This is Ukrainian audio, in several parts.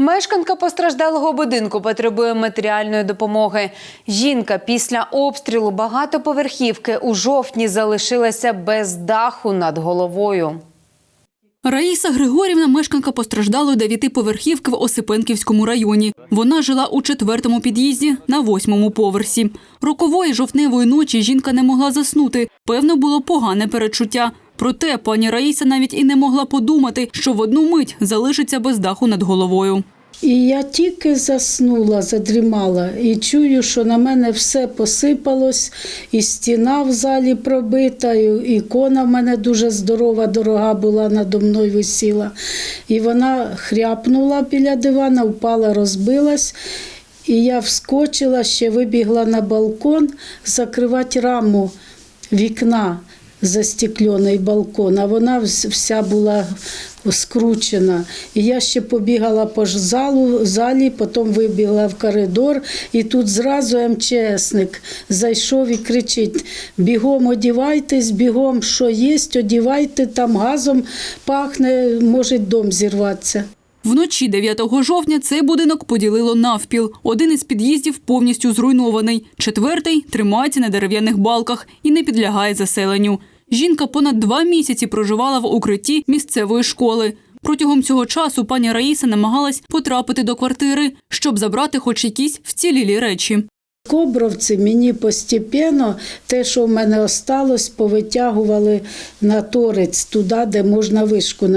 Мешканка постраждалого будинку потребує матеріальної допомоги. Жінка після обстрілу багатоповерхівки у жовтні залишилася без даху над головою. Раїса Григорівна – мешканка постраждалої дев'ятиповерхівки в Осипенківському районі. Вона жила у четвертому під'їзді на восьмому поверсі. Рокової жовтневої ночі жінка не могла заснути. Певно, було погане передчуття. Проте пані Раїса навіть і не могла подумати, що в одну мить залишиться без даху над головою. І я тільки заснула, задрімала, і чую, що на мене все посипалось, і стіна в залі пробита, і ікона в мене дуже здорова, дорога була надо мною висіла. І вона хряпнула біля дивана, впала, розбилась. І я вскочила, ще вибігла на балкон закривати раму вікна застеклений балкон, а вона вся була скручена. І я ще побігала по залу, залі, потім вибігла в коридор, і тут зразу МЧСник зайшов і кричить: бігом одівайтесь, бігом, що є, одівайте, там газом пахне, може дом зірватися. Вночі 9 жовтня цей будинок поділило навпіл. Один із під'їздів повністю зруйнований. Четвертий тримається на дерев'яних балках і не підлягає заселенню. Жінка понад два місяці проживала в укритті місцевої школи. Протягом цього часу пані Раїса намагалась потрапити до квартири, щоб забрати хоч якісь вцілілі речі. Кобровці мені постепенно те, що в мене осталось, повитягували на торець туди, де можна вишку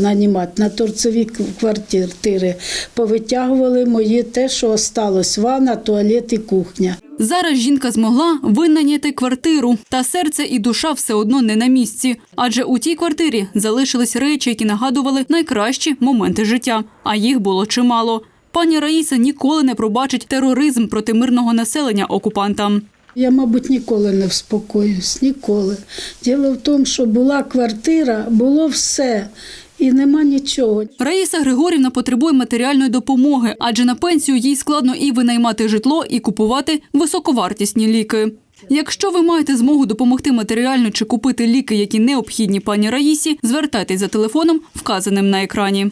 нанімати, на торцеві квартири. Повитягували мої те, що осталось, ванна, туалет і кухня. Зараз жінка змогла винайняти квартиру, та серце і душа все одно не на місці. Адже у тій квартирі залишились речі, які нагадували найкращі моменти життя, а їх було чимало. Пані Раїса ніколи не пробачить тероризм проти мирного населення окупантам. Я, мабуть, ніколи не вспокоюсь, ніколи. Діло в тому, що була квартира, було все, і нема нічого. Раїса Григорівна потребує матеріальної допомоги, адже на пенсію їй складно і винаймати житло, і купувати високовартісні ліки. Якщо ви маєте змогу допомогти матеріально чи купити ліки, які необхідні пані Раїсі, звертайтесь за телефоном, вказаним на екрані.